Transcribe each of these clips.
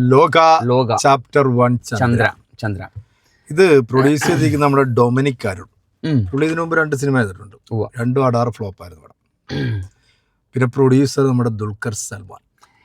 ലോക ലോക. Chapter one Chandra. Chandra ഇത് പ്രൊഡ്യൂസ് ചെയ്തിരിക്കുന്ന നമ്മുടെ ഡൊമിനിക് അരുൺ. പുള്ളി ഇതിനു മുമ്പ് രണ്ട് സിനിമ ചെയ്തിട്ടുണ്ട്. രണ്ടും അടാറ് ഫ്ലോപ്പായിരുന്നു പടം പിന്നെ പ്രൊഡ്യൂസർ നമ്മുടെ ദുൽഖർ സൽമാൻ.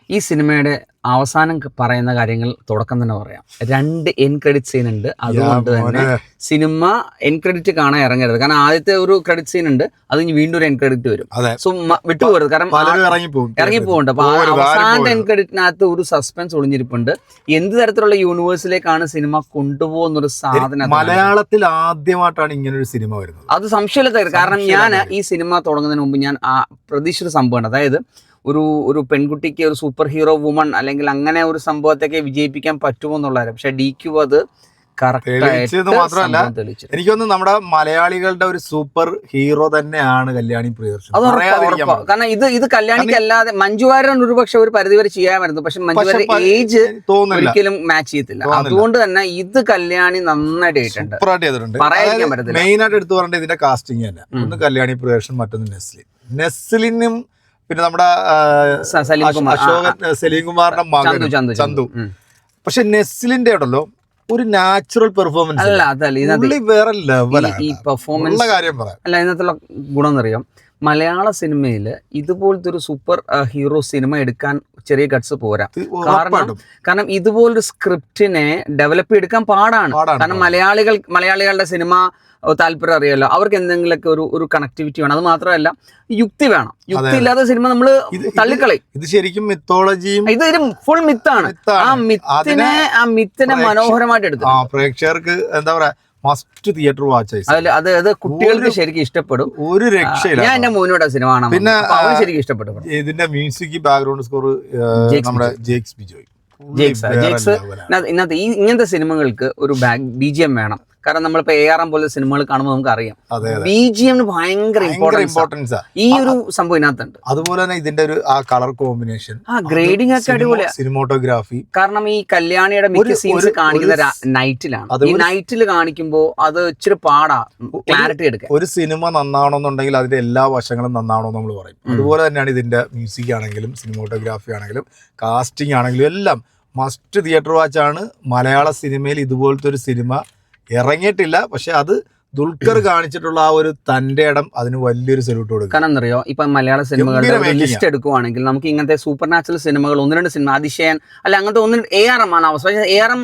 ഈ സിനിമയുടെ അവസാനം പറയുന്ന കാര്യങ്ങൾ തുടക്കം തന്നെ പറയാം. രണ്ട് എൻ ക്രെഡിറ്റ് സീൻ ഉണ്ട്. അതുകൊണ്ട് തന്നെ സിനിമ എൻ ക്രെഡിറ്റ് കാണാൻ ഇറങ്ങരുത്. കാരണം ആദ്യത്തെ ഒരു ക്രെഡിറ്റ് സീൻ ഉണ്ട്. അത് ഇനി വീണ്ടും ഒരു എൻ ക്രെഡിറ്റ് വരും. സോ വിട്ടുപോകരുത്. കാരണം പലരും ഇറങ്ങി പോകും ഇറങ്ങി പോകുന്നുണ്ട് അപ്പൊ ആ അവസാനത്തെ എൻ. ക്രെഡിറ്റിനകത്ത് ഒരു സസ്പെൻസ് ഒളിഞ്ഞിരിപ്പുണ്ട്. എന്ത് തരത്തിലുള്ള യൂണിവേഴ്സിലേക്കാണ് സിനിമ കൊണ്ടുപോകുന്നൊരു സാധനം അതിനകത്ത് മലയാളത്തിൽ ആദ്യമായിട്ടാണ് ഇങ്ങനെ ഒരു സിനിമ വരുന്നത്. അത് സംശയമില്ല കാരണം ഞാൻ ഈ സിനിമ തുടങ്ങുന്നതിന് മുമ്പ് ഞാൻ പ്രതീക്ഷിച്ച സംഭവമാണ് അതായത് ഒരു ഒരു പെൺകുട്ടിക്ക് ഒരു സൂപ്പർ ഹീറോ വുമൺ അല്ലെങ്കിൽ അങ്ങനെ ഒരു സംഭവത്തൊക്കെ വിജയിപ്പിക്കാൻ പറ്റുമോ എന്നുള്ളതായിരുന്നു. പക്ഷെ ഡി ക്യു അത് തെളിയിച്ചത് മാത്രമല്ല, എനിക്കൊന്ന് നമ്മുടെ മലയാളികളുടെ ഒരു സൂപ്പർ ഹീറോ തന്നെയാണ് കല്യാണി പ്രിയദർശൻ. കാരണം ഇത് ഇത് കല്യാണിക്ക് അല്ലാതെ മഞ്ജു വാര്യൻ ഒരുപക്ഷെ ഒരു പരിധിവരെ ചെയ്യാമായിരുന്നു. പക്ഷെ മഞ്ജു വാര്യൻ ഏജ് ഒരിക്കലും മാച്ച് ചെയ്യത്തില്ല. അതുകൊണ്ട് തന്നെ ഇത് കല്യാണി നന്നായിട്ട് ചെയ്തിട്ടുണ്ട്. പറ്റത്തില്ല. മെയിൻ ആയിട്ട് എടുത്തു പറഞ്ഞിട്ട് ഇതിന്റെ കാസ്റ്റിംഗ് തന്നെ. ഒന്ന് കല്യാണി പ്രിയദർശൻ മറ്റൊന്ന് നെസ്ലിൻ. നെസ്ലിനും പിന്നെ നമ്മുടെ അശോകൻ സലീം കുമാറിന്റെ മകൻ ചന്തു പക്ഷെ നെസ്ലിന്റെ ഉണ്ടല്ലോ ഒരു നാച്ചുറൽ പെർഫോമൻസ് അല്ല അതല്ല ഇന്നത്തെ വേറെ ഈ- ലെവലാണ് ഈ പെർഫോമൻസ് കാര്യം പറയാം. അല്ല ഇതിനകത്തുള്ള ഗുണം എന്നറിയാം മലയാള സിനിമയിൽ ഇതുപോലത്തെ ഒരു സൂപ്പർ ഹീറോ സിനിമ എടുക്കാൻ ചെറിയ ഗട്സ് പോരാ. കാരണം കാരണം ഇതുപോലൊരു സ്ക്രിപ്റ്റിനെ ഡെവലപ്പ് എടുക്കാൻ പാടാണ്. കാരണം മലയാളികൾ മലയാളികളുടെ സിനിമ താല്പര്യം അറിയാലോ. അവർക്ക് എന്തെങ്കിലുമൊക്കെ ഒരു ഒരു കണക്ടിവിറ്റി വേണം. അത് മാത്രമല്ല യുക്തി വേണം. യുക്തി. ഇല്ലാത്ത സിനിമ നമ്മൾ തള്ളിക്കളി ഇത് തള്ളിക്കളയും. ഇത് ശരിക്കും മിത്തോളജിയും ഇത് ഒരു ഫുൾ മിത്താണ് ആ മിത്തിനെ ആ മിത്തിനെ മനോഹരമായിട്ട് എടുക്കും പ്രേക്ഷകർക്ക് എന്താ പറയാ മസ്റ്റ് തിയേറ്റർ വാച്ച് അതിൽ അത് അത് കുട്ടികൾക്ക് ശരിക്കും ഇഷ്ടപ്പെടും. ഒരു രക്ഷയില്ല ഞാൻ എന്റെ മോനോട് സിനിമ കാണാം പിന്നെ, ശരിക്കും ഇഷ്ടപ്പെടും ഇതിന്റെ മ്യൂസിക് ബാക്ക്ഗ്രൗണ്ട് സ്കോർ നമ്മുടെ ജേക്സ് ബിജോയ്. ജേക്സ്, ജേക്സ് ഇന്നത്തെ ഈ ഇങ്ങനത്തെ സിനിമകൾക്ക് ഒരു ബാക്ക് ബി ജി എം വേണം. കാരണം നമ്മളിപ്പോ എ ആർ എം പോലെ സിനിമകൾ കാണുമ്പോൾ നമുക്ക് അറിയാം ബി ജി എം ഭയങ്കര ഇമ്പോർട്ടൻസ് ഈ ഒരു സംഭവം ഇതിനകത്തുണ്ട്. അതുപോലെ തന്നെ ഇതിന്റെ ഒരു ആ കളർ കോമ്പിനേഷൻ. ആ ഗ്രേഡിംഗ് ഒക്കെ അടിപൊളിയാണ് സിനിമോട്ടോഗ്രാഫി. കാരണം ഈ കല്യാണിയുടെ മിക്ക സീൻസ് കാണിക്കുന്ന നൈറ്റിലാണ് ഈ നൈറ്റിൽ കാണിക്കുമ്പോൾ അത് ഇച്ചിരി പാടാ. ക്ലാരിറ്റി എടുക്കുക ഒരു സിനിമ നന്നാവണമെന്നുണ്ടെങ്കിൽ അതിന്റെ എല്ലാ വശങ്ങളും നന്നാവണമെന്ന് നമ്മൾ പറയും. അതുപോലെ തന്നെയാണ് ഇതിന്റെ മ്യൂസിക് ആണെങ്കിലും സിനിമോട്ടോഗ്രാഫി ആണെങ്കിലും കാസ്റ്റിംഗ് ആണെങ്കിലും എല്ലാം. മസ്റ്റ് തിയേറ്റർ വാച്ച് ആണ് മലയാള സിനിമയിൽ ഇതുപോലത്തെ ഒരു സിനിമ ഇറങ്ങിയിട്ടില്ല പക്ഷെ അത് ദുൽഖർ കാണിച്ചിട്ടുള്ള ആ ഒരു തന്റെ ഇടം അതിന് വലിയൊരു സല്യൂട്ട് കൊടുക്കും. കാരണം എന്തറിയോ ഇപ്പൊ മലയാള സിനിമകളുടെ ലിസ്റ്റ് എടുക്കുവാണെങ്കിൽ നമുക്ക് ഇങ്ങനത്തെ സൂപ്പർ നാച്ചുറൽ സിനിമകൾ ഒന്ന് രണ്ട് സിനിമ അതിശയൻ അല്ല അങ്ങനത്തെ ഒന്ന് എ ആർ എം ആണ് അവസ്ഥ പക്ഷേ എ ആർ എം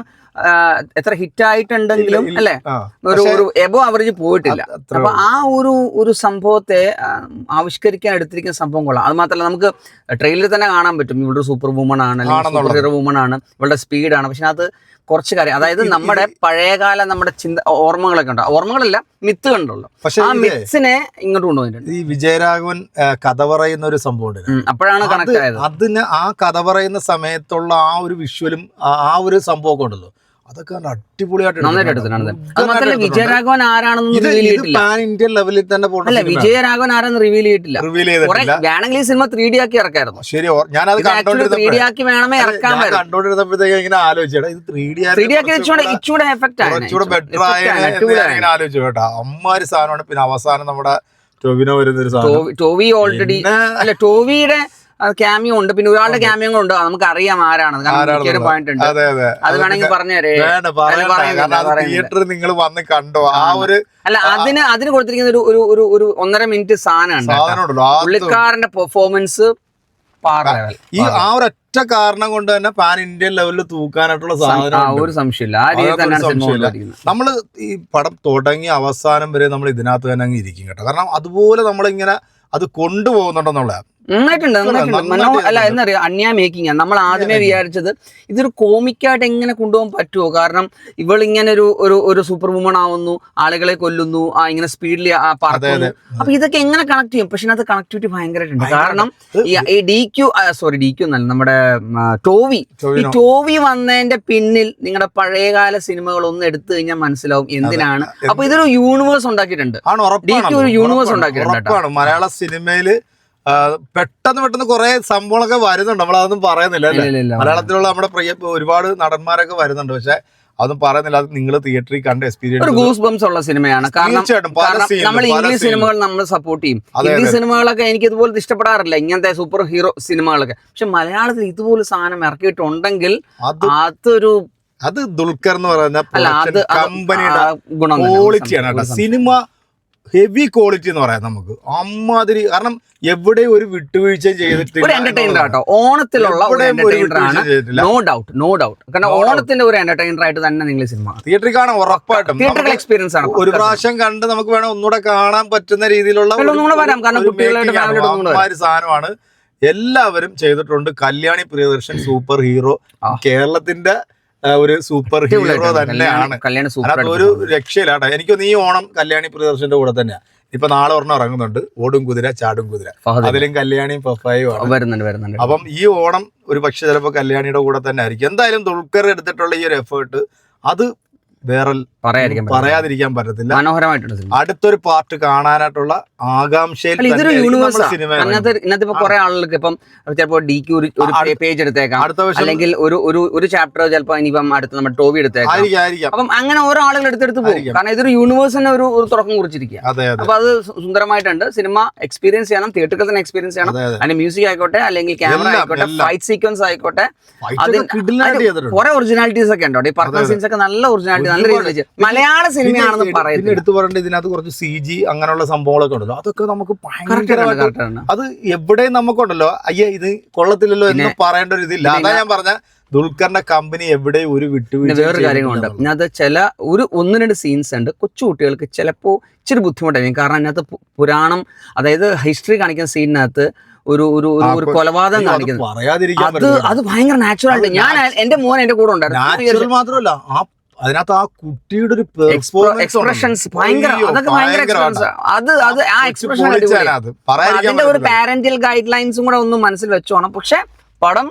എത്ര ഹിറ്റ് ആയിട്ടുണ്ടെങ്കിലും. അല്ലെ? ഒരു ഒരു എബോ ആവറേജ് പോയിട്ടില്ല. അപ്പൊ ആ ഒരു ഒരു സംഭവത്തെ ആവിഷ്കരിക്കാൻ എടുത്തിരിക്കുന്ന സംഭവം കൊള്ളാം. അത് മാത്രമല്ല നമുക്ക് ട്രെയിലറിൽ തന്നെ കാണാൻ പറ്റും. ഇവിടെ സൂപ്പർ വുമൺ ആണ് സൂപ്പർ ഹീറോ വുമൺ ആണ് ഇവളുടെ സ്പീഡാണ് പക്ഷെ അത് കുറച്ച് കാര്യം അതായത് നമ്മുടെ പഴയകാല നമ്മുടെ ചിന്ത ഓർമ്മകളൊക്കെ ഉണ്ട്. ഓർമ്മകളല്ല മിത്ത് കണ്ടല്ലോ പക്ഷെ ആ മിത്തിനെ മിത്സിനെ ഇങ്ങോട്ട് കൊണ്ടുപോയിട്ടുണ്ട് ഈ വിജയരാഘവൻ കഥ പറയുന്ന ഒരു സംഭവം അപ്പോഴാണ് കണക്ട് ആയത്. അതിന് ആ കഥ പറയുന്ന സമയത്തുള്ള ആ ഒരു വിഷ്വലും ആ ആ ഒരു സംഭവമൊക്കെ ഉണ്ടല്ലോ. അതൊക്കെ അടിപൊളിയായിട്ട് വിജയരാഘവൻ ആരാണെന്ന് പാൻ ഇന്ത്യൻ ലെവലിൽ തന്നെ അല്ല വിജയരാഘവൻ ആരാന്ന് റിവീൽ ചെയ്തിട്ടില്ല. റിവീൽ ചെയ്തിട്ടില്ല. വേണമെങ്കിൽ ഈ സിനിമ ത്രീ ഡി ആക്കി ഇറക്കായിരുന്നു. ശരി ആക്ച്വലി ത്രീ ഡി ആക്കി വേണമേ ഇറക്കാൻ ഞാൻ കണ്ടോണ്ടിരുന്നപ്പോഴത്തേക്ക് ഇങ്ങനെ ആലോചിച്ചേട്ടാ ഇത് ത്രീ ഡി ത്രീ ഡി ആക്കി ഇച്ചൂടെ എഫക്റ്റ് ആണ്. കുറച്ചുകൂടെ ബെറ്റർ ആയ ആലോചിച്ചു കേട്ടോ. അമ്മാര് സാധനമാണ്. പിന്നെ അവസാനം നമ്മുടെ ടോവിനോ വരുന്ന ഒരു സാധനം. ടോവി- ഓൾറെഡി അല്ല ടോവിയുടെ ക്യാമിയോ ഉണ്ട്. പിന്നെ ഒരാളുടെ ക്യാമിയോ ഉണ്ട്. നമുക്ക് അറിയാം ആരാണ്. ഒരു പോയിന്റ് ഉണ്ട്. അതെ വേണമെങ്കിൽ പറഞ്ഞുതരേ. തിയേറ്ററിൽ നിങ്ങൾ വന്ന് കണ്ടോ? ആ ഒരു അല്ല അതിന് അതിന് കൊടുത്തിരിക്കുന്ന ഒരു ഒരു ഒരു ഒരു ഒന്നര മിനിറ്റ് സാധനം ഉണ്ട് കേട്ടോ. സാധനം ഉണ്ടല്ലോ. ആ പുള്ളിക്കാരന്റെ പെർഫോമൻസ് പാർ ഈ ആ ഒരൊറ്റ കാരണം കൊണ്ട് തന്നെ പാൻ ഇന്ത്യൻ ലെവലിൽ തൂക്കാനായിട്ടുള്ള സാധനം. ഒരു സംശയമില്ല. നമ്മൾ ഈ പടം തുടങ്ങി അവസാനം വരെ നമ്മൾ ഇതിനകത്ത് തന്നെ അങ്ങ് ഇരിക്കും കേട്ടോ. കാരണം അതുപോലെ നമ്മളിങ്ങനെ അത് കൊണ്ടുപോകുന്നുണ്ടെന്നുള്ള നന്നായിട്ടുണ്ട് നന്നായിട്ടുണ്ട്. മനോ അല്ല. എന്നറിയാം അന്യാ മേക്കിംഗ് നമ്മൾ ആദ്യമേ വിചാരിച്ചത് ഇതൊരു കോമിക്കായിട്ട് എങ്ങനെ കൊണ്ടുപോകാൻ പറ്റുമോ കാരണം ഇവൾ ഇങ്ങനെ ഒരു ഒരു ഒരു സൂപ്പർ വുമൺ ആവുന്നു ആളുകളെ കൊല്ലുന്നു ആ ഇങ്ങനെ സ്പീഡിൽ പറക്കുന്നു അപ്പൊ ഇതൊക്കെ എങ്ങനെ കണക്ട് ചെയ്യും? പക്ഷെ അത് കണക്ടിവിറ്റി ഭയങ്കരമായിട്ടുണ്ട്. കാരണം ഈ- D Q sorry D Q എന്നല്ല നമ്മുടെ ടോവി ഈ ടോവി വന്നതിന്റെ പിന്നിൽ നിങ്ങളുടെ പഴയകാല സിനിമകൾ ഒന്ന് എടുത്തു കഴിഞ്ഞാൽ മനസ്സിലാവും എന്തിനാണ്. അപ്പൊ ഇതൊരു യൂണിവേഴ്സ് ഉണ്ടാക്കിയിട്ടുണ്ട്. ഡി ക്യു ഒരു യൂണിവേഴ്സ്. ഉണ്ടാക്കിയിട്ടുണ്ട് മലയാള സിനിമയിൽ പെട്ടെന്ന് പെട്ടെന്ന് കുറെ സംഭവങ്ങളൊക്കെ വരുന്നുണ്ട്. നമ്മൾ അതൊന്നും പറയുന്നില്ല അല്ലേ. മലയാളത്തിലുള്ള നമ്മുടെ പ്രിയ ഒരുപാട് നടന്മാരൊക്കെ വരുന്നുണ്ട്. പക്ഷെ അതൊന്നും പറയുന്നില്ല. അത് നിങ്ങൾ തിയേറ്ററിൽ കണ്ട എക്സ്പീരിയൻസ് ഗൂസ് ബംസ് ഉള്ള സിനിമയാണ്. കാരണം നമ്മൾ ഇംഗ്ലീഷ്. സിനിമകൾ നമ്മൾ സപ്പോർട്ട് ചെയ്യും. ഇംഗ്ലീഷ് ഹിന്ദി. സിനിമകളൊക്കെ എനിക്ക് ഇതുപോലെ ഇഷ്ടപ്പെടാറില്ല. ഇങ്ങനത്തെ സൂപ്പർ ഹീറോ സിനിമകളൊക്കെ. പക്ഷെ മലയാളത്തിൽ ഇതുപോലെ സാധനം ഇറക്കിയിട്ടുണ്ടെങ്കിൽ അതൊരു അത് ദുൽഖർ എന്ന് പറയുന്ന കമ്പനിയുടെ. ക്വാളിറ്റിയാണ് സിനിമ ഹെവി ക്വാളിറ്റി എന്ന് പറയാം നമുക്ക്. അമ്മാതിരി കാരണം എവിടെ ഒരു വിട്ടുവീഴ്ച ചെയ്തിട്ടില്ല എന്റർടൈനർ. ആട്ടോ. ഓണത്തിലുള്ള നോ ഡൗട്ട് നോ ഡൗട്ട് കാരണം ഓണത്തിന്റെ ഒരു എന്റർടൈനർ ആയിട്ട് തന്നെ നിങ്ങൾ സിനിമ തിയേറ്ററിൽ കാണാൻ ഉറപ്പായിട്ടും. തിയേറ്ററിൽ എക്സ്പീരിയൻസ് ആണ് ഒരു പ്രാവശ്യം കണ്ട് നമുക്ക് വേണം ഒന്നുകൂടെ കാണാൻ പറ്റുന്ന രീതിയിലുള്ള വരാം. കാരണം സാധനമാണ്. എല്ലാവരും ചെയ്തിട്ടുണ്ട്. കല്യാണി പ്രിയദർശൻ സൂപ്പർ ഹീറോ കേരളത്തിന്റെ ഒരു സൂപ്പർ ഹീറോ തന്നെയാണ്. ഒരു രക്ഷയിലാട്ടെ. എനിക്ക് എനിക്കൊന്ന് ഈ ഓണം കല്യാണി പ്രിയദർശന്റെ കൂടെ തന്നെയാ. ഇപ്പൊ നാളെ ഒരെണ്ണം ഇറങ്ങുന്നുണ്ട്. ഓടും കുതിര ചാടും കുതിര. അതിലും കല്യാണിയും പപ്പായും വരുന്നുണ്ട് വരുന്നുണ്ട്. അപ്പം ഈ ഓണം ഒരു പക്ഷെ ചിലപ്പോൾ കല്യാണിയുടെ കൂടെ തന്നെ ആയിരിക്കും. എന്തായാലും ദുൽഖർ എടുത്തിട്ടുള്ള ഈ ഒരു എഫേർട്ട് അത് വേറെ പറയാതിരിക്കാൻ പറ്റത്തില്ല. മനോഹരമായിട്ടുള്ള അടുത്തൊരു പാർട്ട് കാണാനായിട്ടുള്ള ആകാംക്ഷയിൽ ഇതൊരു യൂണിവേഴ്സ് നമ്മുടെ ഇന്നത്തെ ഇപ്പൊ കുറെ ആളുകൾക്ക് ഇപ്പം ചിലപ്പോ ഡി ഒരു ഒരു പേജ് എടുത്തേക്കാം. അല്ലെങ്കിൽ ഒരു ഒരു ഒരു ചാപ്റ്റർ ചിലപ്പോ ഇനിയിപ്പം അടുത്ത് നമ്മുടെ ടോവി എടുത്തേക്കാം. അപ്പം അങ്ങനെ ഓരോ ആളുകൾ എടുത്തെടുത്ത് പോകും. കാരണം ഇതൊരു യൂണിവേഴ്സിനെ ഒരു ഒരു തുറക്കം കുറിച്ചിരിക്കുക. അപ്പൊ അത് സുന്ദരമായിട്ടുണ്ട്. സിനിമ എക്സ്പീരിയൻസ് ചെയ്യണം. തിയേറ്ററിൽ തന്നെ എക്സ്പീരിയൻസ് ചെയ്യണം. അതെ അതെ. മ്യൂസിക് ആയിക്കോട്ടെ അല്ലെങ്കിൽ ക്യാമറ ആയിക്കോട്ടെ. ഫൈറ്റ് സീക്വൻസ് ആയിക്കോട്ടെ. അതിന് അതിന് ചെയ്തിട്ടുണ്ട്. കുറെ ഒറിജിനാലിറ്റീസ് ഒക്കെ ഉണ്ടോ? ഈ പർപ്പൽ സീൻസ് ഒക്കെ നല്ല ഒറിജിനാലിറ്റി നല്ല രീതിയിൽ മലയാള സിനിമയാണെന്ന് പറയുന്നത് എടുത്തു പറയേണ്ടത് ഇതിനകത്ത് കുറച്ച് സി ജി അങ്ങനെയുള്ള സംഭവങ്ങളൊക്കെ ഉണ്ടല്ലോ. അതൊക്കെ നമുക്ക് കറക്റ്റ് അത് എവിടെയും നമുക്കുണ്ടല്ലോ. അയ്യ ഇത് കൊള്ളത്തില്ലല്ലോ എന്ന് പറയേണ്ട ഒരു ഇതില്ല. അതാ ഞാൻ പറഞ്ഞ ദുൽഖറിന്റെ കമ്പനി എവിടെ ഒരു വിട്ടു വിട്ടുവീഴ്ച വേറൊരു കാര്യങ്ങളുണ്ട് അത് ചില ഒരു ഒന്ന് രണ്ട് സീൻസ് ഉണ്ട്. കൊച്ചു കുട്ടികൾക്ക് ചിലപ്പോൾ ഇച്ചിരി ബുദ്ധിമുട്ടായിരിക്കും. കാരണം അതിനകത്ത് പുരാണം അതായത് ഹിസ്റ്ററി കാണിക്കുന്ന സീനിനകത്ത് ഒരു ഒരു ഒരു- കൊലപാതകം കാണിക്കുന്നത് അത് അത് ഭയങ്കര നാച്ചുറൽ ആയിട്ട് ഞാൻ എന്റെ മോൻ എന്റെ കൂടെ ഉണ്ടായിരുന്നു. മാത്രമല്ല ആ അതിനകത്ത് ആ കുട്ടിയുടെ ഒരു എക്സ്പ്രഷൻസ് ഭയങ്കര അതൊക്കെ ഭയങ്കര എക്സ്പ്രഷൻസ് അത് അത് ആ എക്സ്പ്രഷൻ അതിന്റെ ഒരു. പാരന്റൽ ഗൈഡ് ലൈൻസും കൂടെ ഒന്ന് മനസ്സിൽ വെച്ചോണം പക്ഷെ പടം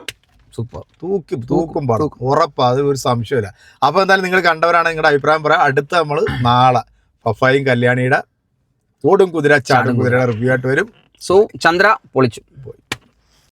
സൂപ്പർ. തൂക്കി തൂക്കും പടം. ഉറപ്പാ അത് ഒരു സംശയമില്ല അപ്പൊ എന്തായാലും നിങ്ങൾ കണ്ടവരാണ് നിങ്ങളുടെ അഭിപ്രായം പറയാം. അടുത്ത നമ്മൾ നാളെ പഫായും കല്യാണിയുടെ ഓടും കുതിര ചാടും കുതിരയുടെ റിവ്യൂ ആയിട്ട് വരും. സോ ചന്ദ്ര പൊളിച്ചു. പോയി.